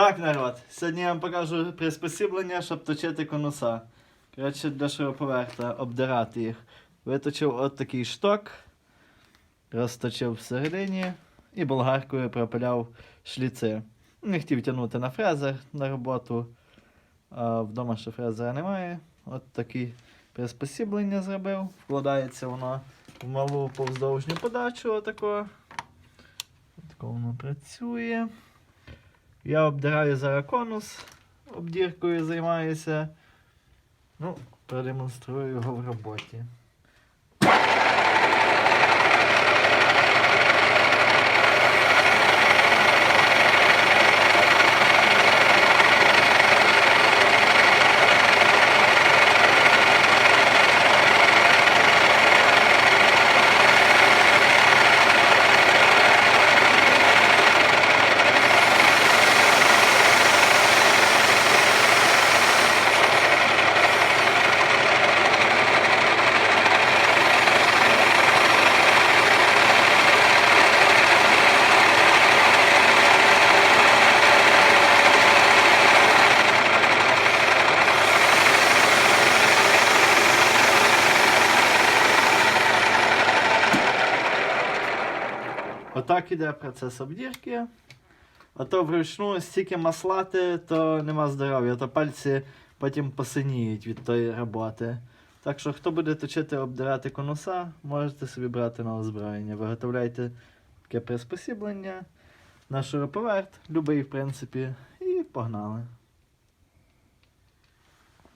Так, народ, сьогодні я вам покажу приспосіблення, щоб точити конуса. Коротше, для шуруповерта, обдирати їх. Виточив от такий шток, розточив всередині і болгаркою пропиляв шліци. Не хотів тягнути на фрезер на роботу, а вдома ще фрезера немає. От такі приспосіблення зробив. Вкладається воно в малу повздовжню подачу. Отако. Отако воно працює. Я обдираю зараз конус, обдіркою займаюся. Ну, продемонструю його в роботі. Отак іде процес обдірки. А то вручну стільки маслати, то нема здоров'я, то пальці потім посиніють від тої роботи. Так що, хто буде точити обдирати конуса, можете собі брати на озброєння. Виготовляйте таке приспосіблення на шуруповерт, любий, в принципі, і погнали.